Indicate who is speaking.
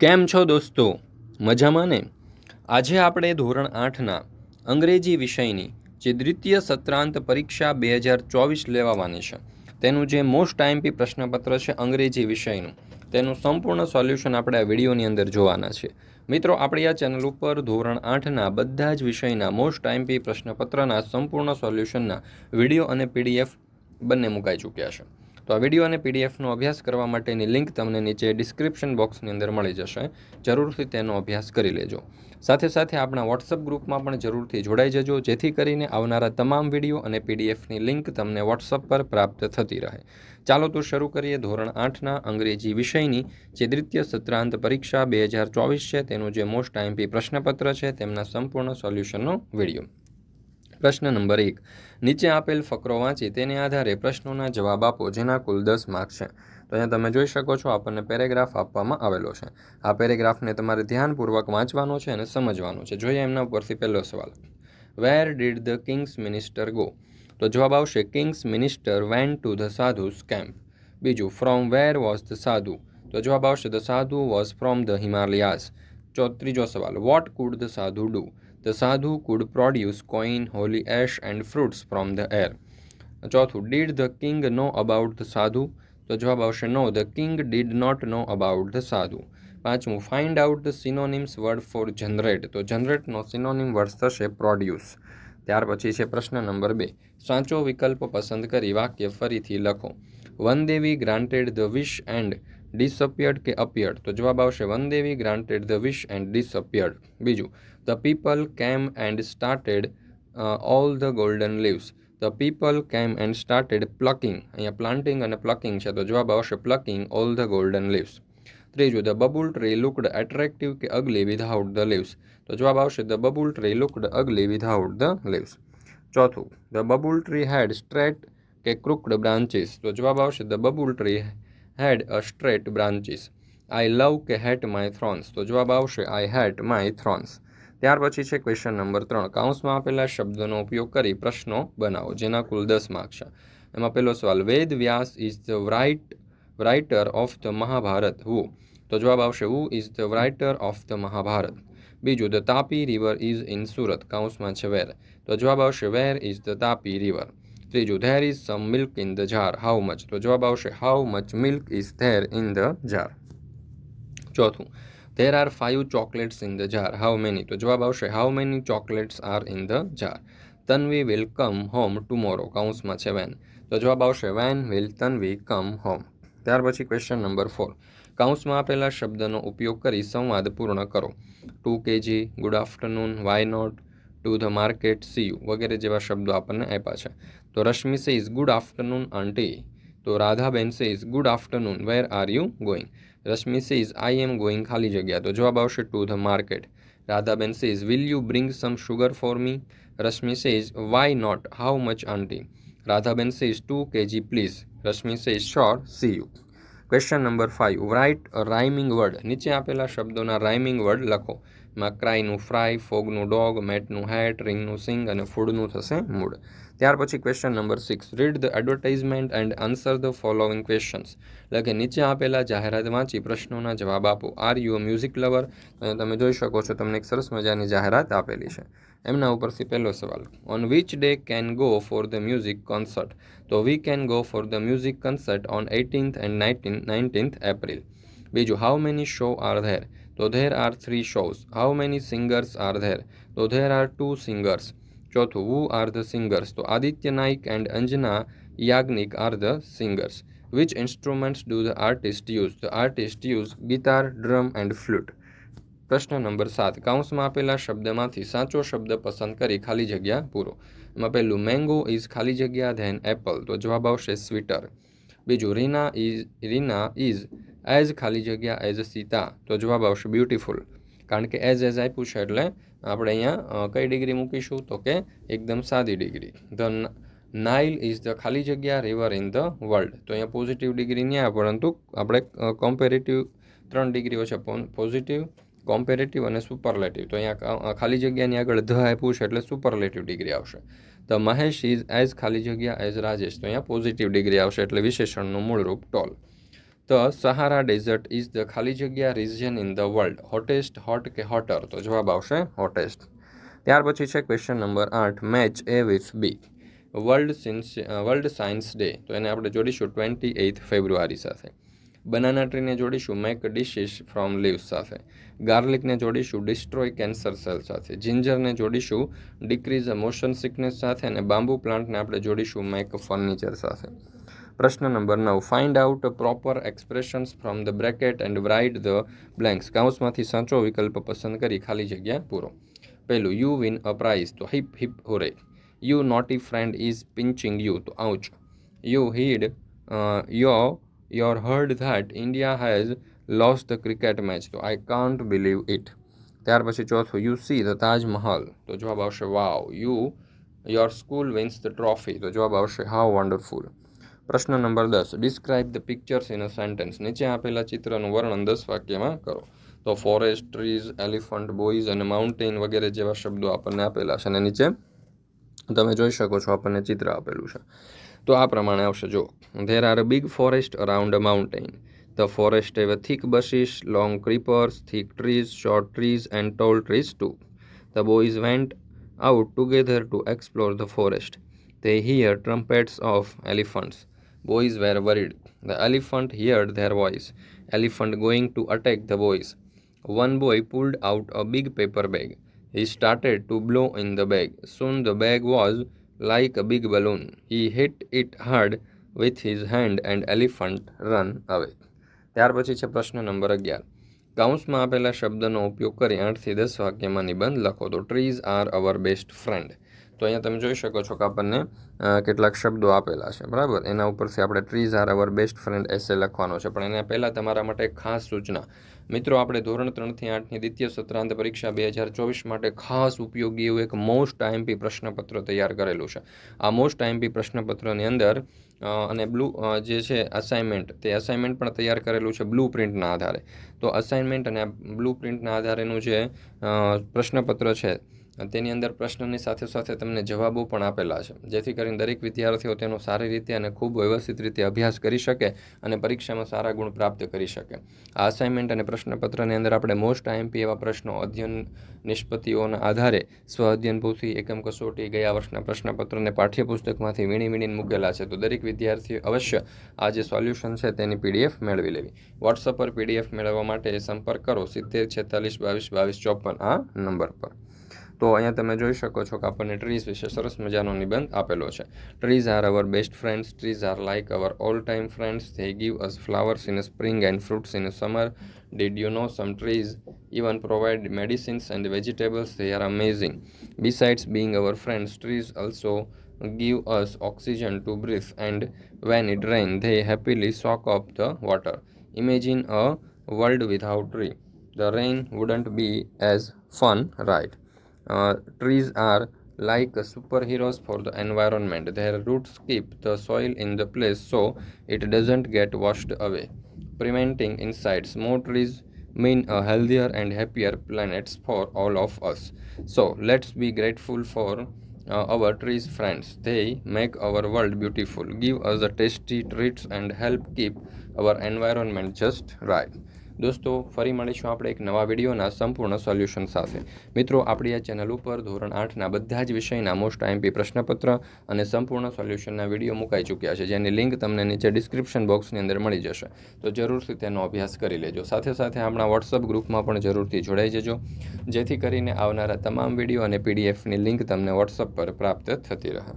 Speaker 1: કેમ છો દોસ્તો? મજામાં ને? આજે આપણે ધોરણ આઠના અંગ્રેજી વિષયની જે દ્વિતીય સત્રાંત પરીક્ષા બે હજાર ચોવીસ લેવાવાની છે, તેનું જે મોસ્ટ ટાઈમપી પ્રશ્નપત્ર છે અંગ્રેજી વિષયનું, તેનું સંપૂર્ણ સોલ્યુશન આપણે આ વિડીયોની અંદર જોવાના છે. મિત્રો, આપણી આ ચેનલ ઉપર ધોરણ આઠના બધા જ વિષયના મોસ્ટ ટાઈમપી પ્રશ્નપત્રના સંપૂર્ણ સોલ્યુશનના વીડિયો અને પીડીએફ બંને મુકાઈ ચૂક્યા છે. તો આ વીડિયો અને પીડીએફનો અભ્યાસ કરવા માટેની લિંક તમને નીચે ડિસ્ક્રિપ્શન બોક્સની અંદર મળી જશે. જરૂરથી તેનો અભ્યાસ કરી લેજો. સાથે સાથે આપણા વોટ્સઅપ ગ્રુપમાં પણ જરૂરથી જોડાઈ જજો, જેથી કરીને આવનારા તમામ વીડિયો અને પીડીએફની લિંક તમને વોટ્સઅપ પર પ્રાપ્ત થતી રહે. ચાલો તો શરૂ કરીએ ધોરણ આઠના અંગ્રેજી વિષયની, જે દ્વિતીય સત્રાંત પરીક્ષા બે હજાર ચોવીસ છે. તેનું જે મોસ્ટ આઈએમપી પ્રશ્નપત્ર છે, તેમના સંપૂર્ણ સોલ્યુશનનો વીડિયો પ્રશ્ન નંબર એક. નીચે આપેલ ફકરો વાંચી તેને આધારે પ્રશ્નોના જવાબ આપો, જેના કુલ દસ માર્ક છે. તો અહીંયા તમે જોઈ શકો છો, આપણને પેરેગ્રાફ આપવામાં આવેલો છે. આ પેરેગ્રાફને તમારે ધ્યાનપૂર્વક વાંચવાનો છે અને સમજવાનો છે. જોઈએ એમના ઉપરથી પહેલો સવાલ. Where did the king's minister go તો જવાબ આવશે king's minister went to the sadhu's camp બીજું from where was the sadhu તો જવાબ આવશે ધ સાધુ વોઝ ફ્રોમ ધ હિમાલયાઝ ત્રીજો સવાલ what could the sadhu do The sadhu could produce coin, holy ash, and fruits from the air. ચોથું did the king know about the sadhu તો જવાબ આવશે no the king did not know about the sadhu પાંચમું find out the synonyms word for generate તો જનરેટનો synonym word થશે produce ત્યાર પછી છે પ્રશ્ન નંબર બે. સાચો વિકલ્પ પસંદ કરી વાક્ય ફરીથી લખો. Van Devi granted the wish and disappeared કે અપિયર્ડ તો જવાબ આવશે Van Devi granted the wish and disappeared બીજું the people came and started all the golden leaves the people came and started plucking અહીંયા પ્લાન્ટિંગ અને plucking છે, તો જવાબ આવશે plucking all the golden leaves ત્રીજું the babul tree looked attractive કે ugly without the leaves તો જવાબ આવશે the babul tree looked ugly without the leaves ચોથું the babul tree had straight કે ક્રુકડ બ્રાન્ચીસ તો જવાબ આવશે the babul tree had a straight branches I love કે હેટ માય થ્રોન્સ તો જવાબ આવશે આઈ હેટ માય થ્રોન્સ ત્યાર પછી છે ક્વેશ્ચન નંબર ત્રણ. કાઉન્સમાં આપેલા શબ્દોનો ઉપયોગ કરી પ્રશ્નો બનાવો, જેના કુલ દસ માર્ક છે. એમાં પહેલો સવાલ, Ved Vyas is the right writer of the Mahabharata who તો જવાબ આવશે who is the writer of the Mahabharata બીજું the Tapi river is in Surat કાઉન્સમાં છે વેર તો જવાબ આવશે where is the Tapi river ત્રીજું there is some milk in the jar how much તો જવાબ આવશે how much milk is there in the jar ચોથું there are five chocolates in the jar how many તો જવાબ આવશે how many chocolates are in the jar Tanvi will come home tomorrow કાઉન્સમાં છે when તો જવાબ આવશે when will Tanvi come home ત્યાર પછી ક્વેશ્ચન નંબર ફોર કાઉન્સમાં આપેલા શબ્દનો ઉપયોગ કરી સંવાદ પૂર્ણ કરો. Two KG good afternoon why not to the market see you વગેરે જેવા શબ્દો આપણને આપ્યા છે. તો Rashmi says good afternoon aunty તો Radhaben says good afternoon where are you going Rashmi says I am going ખાલી જગ્યા. તો જવાબ આવશે two the market Radhaben says will you bring some sugar for me Rashmi says why not how much aunty Radhaben says two K G please Rashmi says sure see you question number five write rhyming word નીચે આપેલા શબ્દોના rhyming word લખો. એમાં ક્રાયનું fry ફોગનું dog મેટનું hat રિંગનું sing અને ફૂડનું થશે મૂડ ત્યાર પછી question number six read the advertisement and answer the following questions એટલે કે નીચે આપેલા જાહેરાત વાંચી પ્રશ્નોના જવાબ આપો. આર યુ મ્યુઝિક લવર અને તમે જોઈ શકો છો તમને એક સરસ મજાની જાહેરાત આપેલી છે. એમના ઉપરથી પહેલો સવાલ. On which day can go for the music concert તો we can go for the music concert on eighteenth and nineteen nineteenth April બીજું how many show are there તો there are three shows how many singers are there તો there are two singers ચોથું who are the singers તો Aditya Naik and Anjana Yagnik are the singers which instruments do the artist use the artist use guitar drum and flute પ્રશ્ન નંબર સાત કાઉન્સમાં આપેલા શબ્દમાંથી સાચો શબ્દ પસંદ કરી ખાલી જગ્યા પૂરો એમાં પહેલું મેંગો ઇઝ ખાલી જગ્યા ધેન એપલ તો જવાબ આવશે સ્વીટર બીજું Reena is Reena is as ખાલી જગ્યા એઝ સીતા. તો જવાબ આવશે બ્યુટીફુલ કારણ કે એઝ એઝ આપ્યું છે એટલે આપણે અહીંયા કઈ ડિગ્રી મૂકીશું? તો કે એકદમ સાદી degree. The Nile is the ખાલી જગ્યા રિવર ઇન ધ વર્લ્ડ તો અહીંયા પોઝિટિવ ડિગ્રી નહીં આવે, પરંતુ આપણે કોમ્પેરેટિવ ત્રણ ડિગ્રીઓ છે પોઝિટિવ કોમ્પેરેટિવ અને સુપરલેટિવ તો અહીંયા ખાલી જગ્યાની આગળ ધ આપ્યું છે એટલે સુપરલેટિવ ડિગ્રી આવશે. ધ મહેશ ઇઝ એઝ ખાલી જગ્યા એઝ રાજેશ તો અહીંયા પોઝિટિવ ડિગ્રી આવશે એટલે વિશેષણનું મૂળરૂપ tall the Sahara desert is the ખાલી જગ્યા region in the world. Hottest, hot કે હોટર? તો જવાબ આવશે હોટેસ્ટ. ત્યાર પછી છે ક્વેશ્ચન નંબર આઠ, match A with B world since world science day તો એને આપણે જોડીશું ટ્વેન્ટી એઇથ ફેબ્રુઆરી સાથે બનાના ટ્રીને જોડીશું મેક ડિશિસ ફ્રોમ લીવ્સ સાથે. ગાર્લિકને જોડીશું ડિસ્ટ્રોય કેન્સર સેલ સાથે. જિંજરને જોડીશું ડિક્રીઝ મોશન સિકનેસ સાથે. અને બાંબુ પ્લાન્ટને આપણે જોડીશું મેક ફર્નિચર સાથે. પ્રશ્ન નંબર નવ find out proper expressions from the bracket and write the blanks કાઉન્સમાંથી સાચો વિકલ્પ પસંદ કરી ખાલી જગ્યા પૂરો પહેલું યુ વિન અ પ્રાઇઝ તો hip hip hooray you naughty friend is pinching you તો ouch you heed your your heard that India has lost the cricket match તો આઈ કાન્ટ બિલીવ ઇટ ત્યાર પછી ચોથું યુ સી ધ તાજમહલ તો જવાબ આવશે wow you your school wins the trophy તો જવાબ આવશે હાઉ વન્ડરફુલ પ્રશ્ન નંબર દસ. Describe the pictures in a sentence નીચે આપેલા ચિત્રનું વર્ણન દસ વાક્યમાં કરો. તો ફોરેસ્ટ ટ્રીઝ એલિફન્ટ બોયઝ અને માઉન્ટેન વગેરે જેવા શબ્દો આપણને આપેલા છે. અને નીચે તમે જોઈ શકો છો આપણને ચિત્ર આપેલું છે. તો આ પ્રમાણે આવશે. જો there are big forest around a mountain the forest have a thick bushes long creepers thick trees short trees and tall trees two the boys went out together to explore the forest They hear trumpets of elephants. Boys were worried. The elephant heard their voice. Elephant going to attack the boys. One boy pulled out a big paper bag. He started to blow in the bag. Soon the bag was like a big balloon. He hit it hard with his hand and elephant run away. ત્યાર પછી છે પ્રશ્ન number અગિયાર કાઉન્સમાં આપેલા શબ્દનો ઉપયોગ કરી આઠથી દસ વાક્યમાં નિબંધ લખો તો trees are our best friend તો અહીંયા તમે જોઈ શકો છો કે આપણને કેટલાક શબ્દો આપેલા છે, બરાબર? એના ઉપરથી આપણે trees are our best friend essay લખવાનો છે. પણ એના પહેલાં તમારા માટે ખાસ સૂચના. મિત્રો, આપણે ધોરણ ત્રણથી આઠની દ્વિતીય સત્રાંત પરીક્ષા બે હજાર ચોવીસ માટે ખાસ ઉપયોગી એવું એક મોસ્ટ આઈએમપી પ્રશ્નપત્ર તૈયાર કરેલું છે. આ મોસ્ટ આઈએમપી પ્રશ્નપત્રની અંદર અને બ્લુ જે છે અસાઇનમેન્ટ તે અસાઇનમેન્ટ પણ તૈયાર કરેલું છે બ્લુ પ્રિન્ટના આધારે. તો અસાઇનમેન્ટ અને બ્લુ પ્રિન્ટના આધારેનું જે પ્રશ્નપત્ર છે તેની અંદર પ્રશ્નની સાથે સાથે તમને જવાબો પણ આપેલા છે. જેથી કરીને દરેક વિદ્યાર્થીઓ તેનો સારી રીતે અને ખૂબ વ્યવસ્થિત રીતે અભ્યાસ કરી શકે અને પરીક્ષામાં સારા ગુણ પ્રાપ્ત કરી શકે. આ અસાઇનમેન્ટ અને પ્રશ્નપત્રની અંદર આપણે મોસ્ટ આઈએમપી એવા પ્રશ્નો, અધ્યયન નિષ્પત્તિઓના આધારે સ્વ અધ્યયન એકમ કસોટી, ગયા વર્ષના પ્રશ્નપત્રને પાઠ્યપુસ્તકમાંથી વીણી વીણીને મૂકેલા છે. તો દરેક વિદ્યાર્થીઓ અવશ્ય આ જે સોલ્યુશન છે તેની પીડીએફ મેળવી લેવી. વોટ્સઅપ પર પીડીએફ મેળવવા માટે સંપર્ક કરો. સિત્તેર છેતાલીસ બાવીસ બાવીસ ચોપન આ નંબર પર. તો અહીંયા તમે જોઈ શકો છો કે આપણને ટ્રીઝ વિશે સરસ મજાનો નિબંધ આપેલો છે trees are our best friends trees are like our all time friends they give us flowers in spring and fruits in summer did you know some trees even provide medicines and vegetables they are amazing besides being our friends trees also give us oxygen to breathe and when it rains they happily soak up the water imagine a world without tree the rain wouldn't be as fun right uh, trees are like superheroes for the environment. Their roots keep the soil in the place so it doesn't get washed away preventing insects. More trees mean a healthier and happier planets for all of us. So let's be grateful for uh, our trees friends. They make our world beautiful give us tasty treats and help keep our environment just right દોસ્તો, ફરી મળીશું આપણે એક નવા વિડીયોના સંપૂર્ણ solution સાથે. મિત્રો, આપણી આ ચેનલ ઉપર ધોરણ આઠના બધા જ વિષયના મોસ્ટ આઈએમપી પ્રશ્નપત્ર અને સંપૂર્ણ સોલ્યુશનના વીડિયો મુકાઈ ચૂક્યા છે, જેની લિંક તમને નીચે ડિસ્ક્રિપ્શન બોક્સની અંદર મળી જશે. તો જરૂરથી તેનો અભ્યાસ કરી લેજો. સાથે સાથે આપણા વોટ્સઅપ ગ્રુપમાં પણ જરૂરથી જોડાઈ જજો, જેથી કરીને આવનારા તમામ વીડિયો અને પીડીએફની લિંક તમને વોટ્સઅપ પર પ્રાપ્ત થતી રહે.